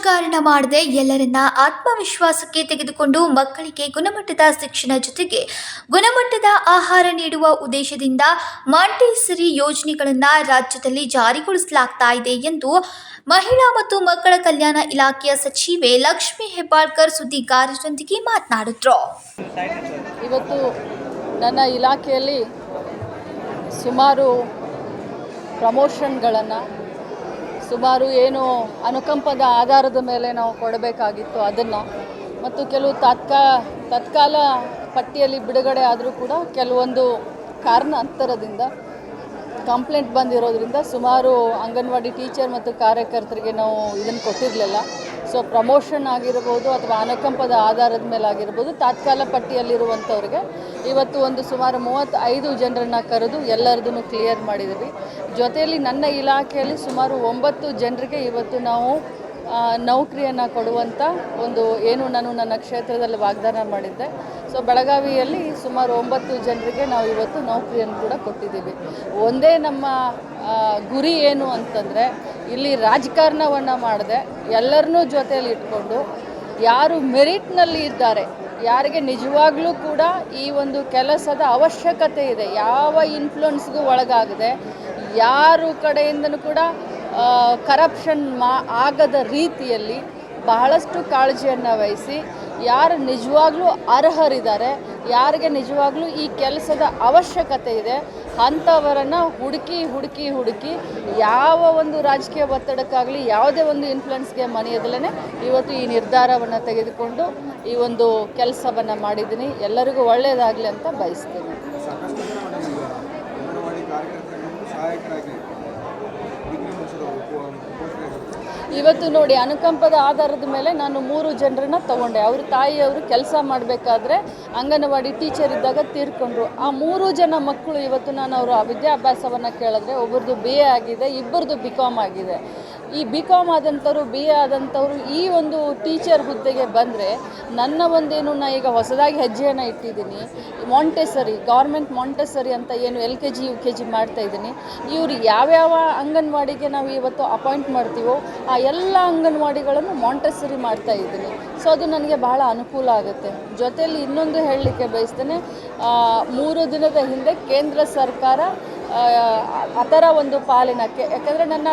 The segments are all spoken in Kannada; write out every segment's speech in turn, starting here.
ರಾಜಕಾರಣ ಮಾಡದೆ ಎಲ್ಲರನ್ನ ಆತ್ಮವಿಶ್ವಾಸಕ್ಕೆ ತೆಗೆದುಕೊಂಡು ಮಕ್ಕಳಿಗೆ ಗುಣಮಟ್ಟದ ಶಿಕ್ಷಣ ಜೊತೆಗೆ ಗುಣಮಟ್ಟದ ಆಹಾರ ನೀಡುವ ಉದ್ದೇಶದಿಂದ ಮಾಂಟೇಸರಿ ಯೋಜನೆಗಳನ್ನು ರಾಜ್ಯದಲ್ಲಿ ಜಾರಿಗೊಳಿಸಲಾಗ್ತಾ ಇದೆ ಎಂದು ಮಹಿಳಾ ಮತ್ತು ಮಕ್ಕಳ ಕಲ್ಯಾಣ ಇಲಾಖೆಯ ಸಚಿವೆ ಲಕ್ಷ್ಮಿ ಹೆಬ್ಬಾಳ್ಕರ್ ಸುದ್ದಿಗಾರರೊಂದಿಗೆ ಮಾತನಾಡಿದ್ರು. ಇವತ್ತು ನನ್ನ ಇಲಾಖೆಯಲ್ಲಿ ಸುಮಾರು ಪ್ರಮೋಷನ್ಗಳನ್ನು ಸುಮಾರು ಏನು ಅನುಕಂಪದ ಆಧಾರದ ಮೇಲೆ ನಾವು ಕೊಡಬೇಕಾಗಿತ್ತು ಅದನ್ನು. ಮತ್ತು ಕೆಲವು ತಾತ್ಕಾ, ತತ್ಕಾಲ ಪಟ್ಟಿಯಲ್ಲಿ ಬಿಡುಗಡೆ ಆದರೂ ಕೂಡ ಕೆಲವೊಂದು ಕಾರಣಾಂತರದಿಂದ ಕಂಪ್ಲೇಂಟ್ ಬಂದಿರೋದ್ರಿಂದ ಸುಮಾರು ಅಂಗನವಾಡಿ ಟೀಚರ್ ಮತ್ತು ಕಾರ್ಯಕರ್ತರಿಗೆ ನಾವು ಇದನ್ನು ಕೊಟ್ಟಿರಲಿಲ್ಲ. ಸೊ ಪ್ರಮೋಷನ್ ಆಗಿರ್ಬೋದು ಅಥವಾ ಅನಕಂಪದ ಆಧಾರದ ಮೇಲೆ ಆಗಿರ್ಬೋದು, ತಾತ್ಕಾಲ ಪಟ್ಟಿಯಲ್ಲಿರುವಂಥವ್ರಿಗೆ ಇವತ್ತು ಒಂದು ಸುಮಾರು ಮೂವತ್ತೈದು ಜನರನ್ನು ಕರೆದು ಎಲ್ಲರದನ್ನು ಕ್ಲಿಯರ್ ಮಾಡಿದ್ವಿ ಜೊತೆಯಲ್ಲಿ ನನ್ನ ಇಲಾಖೆಯಲ್ಲಿ ಸುಮಾರು ಒಂಬತ್ತು ಜನರಿಗೆ ಇವತ್ತು ನಾವು ನೌಕರಿಯನ್ನು ಕೊಡುವಂಥ ಒಂದು, ಏನು ನಾನು ನನ್ನ ಕ್ಷೇತ್ರದಲ್ಲಿ ವಾಗ್ದಾನ ಮಾಡಿದ್ದೆ. ಸೊ ಬೆಳಗಾವಿಯಲ್ಲಿ ಸುಮಾರು ಒಂಬತ್ತು ಜನರಿಗೆ ನಾವು ಇವತ್ತು ನೌಕರಿಯನ್ನು ಕೂಡ ಕೊಟ್ಟಿದ್ದೀವಿ. ಒಂದೇ ನಮ್ಮ ಗುರಿ ಏನು ಅಂತಂದರೆ ಇಲ್ಲಿ ರಾಜಕಾರಣವನ್ನು ಮಾಡದೆ, ಎಲ್ಲರನ್ನೂ ಜೊತೆಯಲ್ಲಿ ಇಟ್ಕೊಂಡು ಯಾರು ಮೆರಿಟ್ನಲ್ಲಿ ಇದ್ದಾರೆ, ಯಾರಿಗೆ ನಿಜವಾಗ್ಲೂ ಕೂಡ ಈ ಒಂದು ಕೆಲಸದ ಅವಶ್ಯಕತೆ ಇದೆ, ಯಾವ ಇನ್ಫ್ಲುಯೆನ್ಸ್ಗೂ ಒಳಗಾಗದೆ ಯಾರು ಕಡೆಯಿಂದನೂ ಕೂಡ ಕರಪ್ಷನ್ ಮಾ, ಆಗದ ರೀತಿಯಲ್ಲಿ ಬಹಳಷ್ಟು ಕಾಳಜಿಯನ್ನು ವಹಿಸಿ ಯಾರು ನಿಜವಾಗ್ಲೂ ಅರ್ಹರಿದ್ದಾರೆ, ಯಾರಿಗೆ ನಿಜವಾಗ್ಲೂ ಈ ಕೆಲಸದ ಅವಶ್ಯಕತೆ ಇದೆ, ಅಂಥವರನ್ನು ಹುಡುಕಿ ಹುಡುಕಿ ಹುಡುಕಿ ಯಾವ ಒಂದು ರಾಜಕೀಯ ಒತ್ತಡಕ್ಕಾಗಲಿ, ಯಾವುದೇ ಒಂದು ಇನ್ಫ್ಲುಯೆನ್ಸ್ಗೆ ಮನೆಯದಲ್ಲೇ ಇವತ್ತು ಈ ನಿರ್ಧಾರವನ್ನು ತೆಗೆದುಕೊಂಡು ಈ ಒಂದು ಕೆಲಸವನ್ನು ಮಾಡಿದ್ದೀನಿ. ಎಲ್ಲರಿಗೂ ಒಳ್ಳೆಯದಾಗಲಿ ಅಂತ ಬಯಸ್ತೀನಿ. ಇವತ್ತು ನೋಡಿ ಅನುಕಂಪದ ಆಧಾರದ ಮೇಲೆ ನಾನು ಮೂರು ಜನರನ್ನ ತಗೊಂಡೆ. ಅವ್ರ ತಾಯಿಯವರು ಕೆಲಸ ಮಾಡಬೇಕಾದ್ರೆ ಅಂಗನವಾಡಿ ಟೀಚರ್ ಇದ್ದಾಗ ತೀರ್ಕೊಂಡ್ರು. ಆ ಮೂರು ಜನ ಮಕ್ಕಳು ಇವತ್ತು ನಾನು ಅವರು ವಿದ್ಯಾಭ್ಯಾಸವನ್ನು ಕೇಳಿದ್ರೆ ಒಬ್ಬರದು ಬಿ ಎ ಆಗಿದೆ ಇಬ್ಬರದು ಬಿ ಕಾಮ್ ಆಗಿದೆ. ಈ ಬಿ ಕಾಮ್ ಆದಂಥವ್ರು ಬಿ ಎ ಆದಂಥವ್ರು ಈ ಒಂದು ಟೀಚರ್ ಹುದ್ದೆಗೆ ಬಂದರೆ ನನ್ನ ಒಂದೇನು ನಾನು ಈಗ ಹೊಸದಾಗಿ ಹೆಜ್ಜೆಯನ್ನು ಇಟ್ಟಿದ್ದೀನಿ. ಮಾಂಟೆಸರಿ ಗೌರ್ಮೆಂಟ್ ಮಾಂಟೆಸರಿ ಅಂತ ಏನು L K G U K G ಮಾಡ್ತಾ ಇದ್ದೀನಿ. ಇವರು ಯಾವ್ಯಾವ ಅಂಗನವಾಡಿಗೆ ನಾವು ಇವತ್ತು ಅಪಾಯಿಂಟ್ ಮಾಡ್ತೀವೋ ಆ ಎಲ್ಲ ಅಂಗನವಾಡಿಗಳನ್ನು ಮಾಂಟೆಸರಿ ಮಾಡ್ತಾ ಇದ್ದೀನಿ. ಸೊ ಅದು ನನಗೆ ಬಹಳ ಅನುಕೂಲ ಆಗುತ್ತೆ. ಜೊತೆಯಲ್ಲಿ ಇನ್ನೊಂದು ಹೇಳಲಿಕ್ಕೆ ಬಯಸ್ತೇನೆ ಮೂರು ದಿನದ ಹಿಂದೆ ಕೇಂದ್ರ ಸರ್ಕಾರ ಆ, ಅದರ ಒಂದು ಪಾಲಿನಕ್ಕೆ ಯಾಕಂದರೆ ನನ್ನ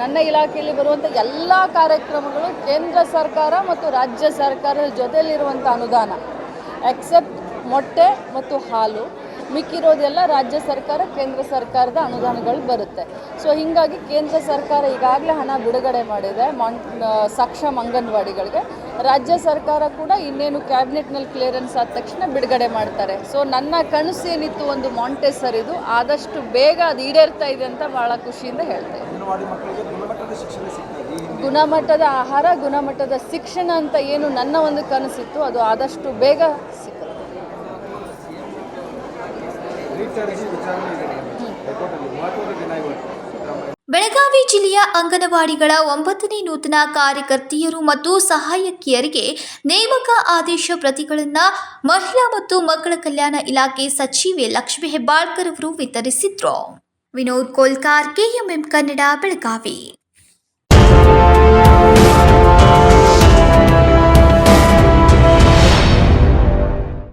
ನನ್ನ ಇಲಾಖೆಯಲ್ಲಿ ಬರುವಂಥ ಎಲ್ಲ ಕಾರ್ಯಕ್ರಮಗಳು ಕೇಂದ್ರ ಸರ್ಕಾರ ಮತ್ತು ರಾಜ್ಯ ಸರ್ಕಾರದ ಜೊತೆಯಲ್ಲಿರುವಂಥ ಅನುದಾನ ಎಕ್ಸೆಪ್ಟ್ ಮೊಟ್ಟೆ ಮತ್ತು ಹಾಲು. ಮಿಕ್ಕಿರೋದೆಲ್ಲ ರಾಜ್ಯ ಸರ್ಕಾರ ಕೇಂದ್ರ ಸರ್ಕಾರದ ಅನುದಾನಗಳು ಬರುತ್ತೆ. ಸೊ ಹೀಗಾಗಿ ಕೇಂದ್ರ ಸರ್ಕಾರ ಈಗಾಗಲೇ ಹಣ ಬಿಡುಗಡೆ ಮಾಡಿದೆ ಮಾನ್ ಸಕ್ಷಮ ಅಂಗನವಾಡಿಗಳಿಗೆ. ರಾಜ್ಯ ಸರ್ಕಾರ ಕೂಡ ಇನ್ನೇನು ಕ್ಯಾಬಿನೆಟ್ನಲ್ಲಿ ಕ್ಲಿಯರೆನ್ಸ್ ಆದ ತಕ್ಷಣ ಬಿಡುಗಡೆ ಮಾಡ್ತಾರೆ. ಸೊ ನನ್ನ ಕನಸು ಏನಿತ್ತು ಒಂದು ಮಾಂಟೆಸರಿದು ಆದಷ್ಟು ಬೇಗ ಅದು ಈಡೇರ್ತಾ ಇದೆ ಅಂತ ಭಾಳ ಖುಷಿಯಿಂದ ಹೇಳ್ತಾ ಇದ್ದೀನಿ. ಗುಣಮಟ್ಟದ ಆಹಾರ ಗುಣಮಟ್ಟದ ಶಿಕ್ಷಣ ಅಂತ ಏನು ನನ್ನ ಒಂದು ಕನಸಿತ್ತು ಅದು ಆದಷ್ಟು ಬೇಗ ಬೆಳಗಾವಿ ಜಿಲ್ಲೆಯ ಅಂಗನವಾಡಿಗಳ ಒಂಬತ್ತನೇ ನೂತನ ಕಾರ್ಯಕರ್ತೆಯರು ಮತ್ತು ಸಹಾಯಕಿಯರಿಗೆ ನೇಮಕ ಆದೇಶ ಪ್ರತಿಗಳನ್ನು ಮಹಿಳಾ ಮತ್ತು ಮಕ್ಕಳ ಕಲ್ಯಾಣ ಇಲಾಖೆ ಸಚಿವೆ ಲಕ್ಷ್ಮೀ ಹೆಬ್ಬಾಳ್ಕರ್ ಅವರು ವಿತರಿಸಿದ್ರು. ವಿನೋದ್ ಕೋಲ್ಕಾರ್, ಕೆಎಂಎಂ ಕನ್ನಡ, ಬೆಳಗಾವಿ.